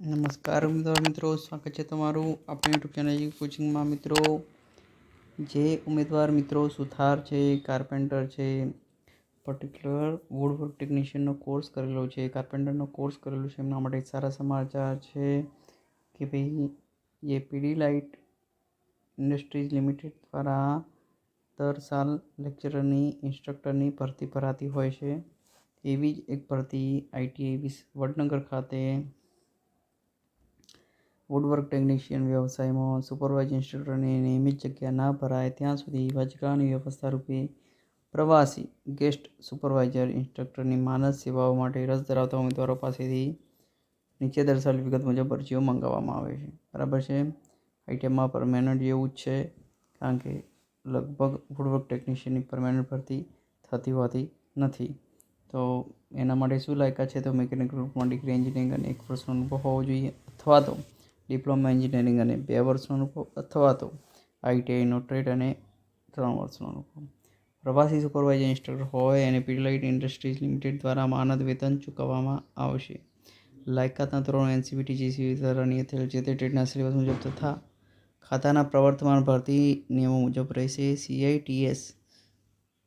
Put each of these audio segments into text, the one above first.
નમસ્કાર મિત્રો મિત્રો, સ્વાગત છે તમારું આપણી યુટ્યુબ ચેનલ કોચિંગમાં મિત્રો, જે ઉમેદવાર મિત્રો સુથાર છે કાર્પેન્ટર છે પર્ટિક્યુલર વુડવર્ક ટેકનિશિયનનો કોર્સ કરેલો છે કાર્પેન્ટરનો કોર્સ કરેલો છે, એમના માટે સારા સમાચાર છે કે ભાઈ, એ પીડી લાઇટ ઇન્ડસ્ટ્રીઝ લિમિટેડ દ્વારા દર સાલ લેક્ચરરની ઇન્સ્ટ્રક્ટરની ભરતી ભરાતી હોય છે. એવી જ એક ભરતી આઈટીઆઈ વડનગર ખાતે વુડવર્ક ટેકનિશિયન વ્યવસાયમાં સુપરવાઇઝ ઇન્સ્ટ્રક્ટરની નિયમિત જગ્યા ના ભરાય, ત્યાં સુધી વચગાળાની વ્યવસ્થા રૂપે પ્રવાસી ગેસ્ટ સુપરવાઇઝર ઇન્સ્ટ્રક્ટરની માનસ સેવાઓ માટે રસ ધરાવતા ઉમેદવારો પાસેથી નીચે દર્શાવેલ વિગત મુજબ અરજીઓ મંગાવવામાં આવે છે. બરાબર છે? આઈટીઆઈમાં પરમેનન્ટ જેવું જ છે, કારણ કે લગભગ વુડવર્ક ટેકનિશિયનની પરમેનન્ટ ભરતી થતી હોતી નથી. તો એના માટે શું લાયકા છે? તો મિકેનિકલ ગ્રુપમાં ડિગ્રી એન્જિનિયરિંગ અને એક વર્ષનો અનુભવ હોવો જોઈએ અથવા તો ડિપ્લોમા એન્જિનિયરિંગ અને બે વર્ષનો અનુભવ અથવા તો આઈટીઆઈનો ટ્રેડ અને ત્રણ વર્ષનો અનુભવ. પ્રવાસી સુપરવાઇઝર ઇન્સ્ટ્રક્ટર હોય અને પીડલાઇટ ઇન્ડસ્ટ્રીઝ લિમિટેડ દ્વારા માનદ વેતન ચૂકવવામાં આવશે. લાયકાતના ધોરણો એનસીબીટી જીસીબી દ્વારા નિયત થયેલ જે તે ટ્રેડના સિલેબસ મુજબ તથા ખાતાના પ્રવર્તમાન ભરતી નિયમો મુજબ રહેશે. સીઆઈટીએસ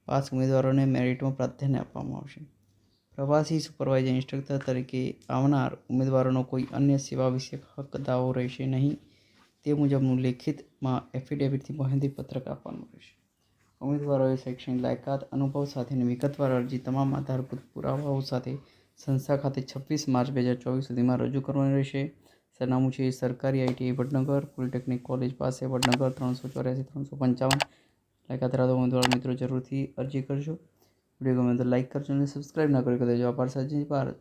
પાસ ઉમેદવારોને મેરિટમાં પ્રાધાન્ય આપવામાં આવશે. પ્રવાસી સુપરવાઇઝર ઇન્સ્ટ્રક્ટર તરીકે આવનાર ઉમેદવારોનો કોઈ અન્ય સેવા વિશે હક, દાવો રહેશે નહીં. તે મુજબનું લેખિતમાં એફિડેવિટથી માહિતીપત્રક આપવાનું રહેશે ઉમેદવારોએ શૈક્ષણિક લાયકાત, અનુભવ સાથેની વિગતવાર અરજી તમામ આધારભૂત પુરાવાઓ સાથે સંસ્થા ખાતે છવ્વીસ માર્ચ બે હજાર ચોવીસ સુધીમાં રજૂ કરવાની રહેશે. સરનામું છે સરકારી આઈટીઆઈ વડનગર, પોલિટેકનિક કોલેજ પાસે વડનગર ત્રણસો ચોર્યાસી ત્રણસો પંચાવન. લાયકાત ધરાવતા ઉમેદવાર મિત્રો જરૂરથી અરજી કરજો. વીડિયો ગમે તો લાઈક કરજો અને સબસ્ક્રાઈબ ના કરી દેજો આભાર સાજી ભારત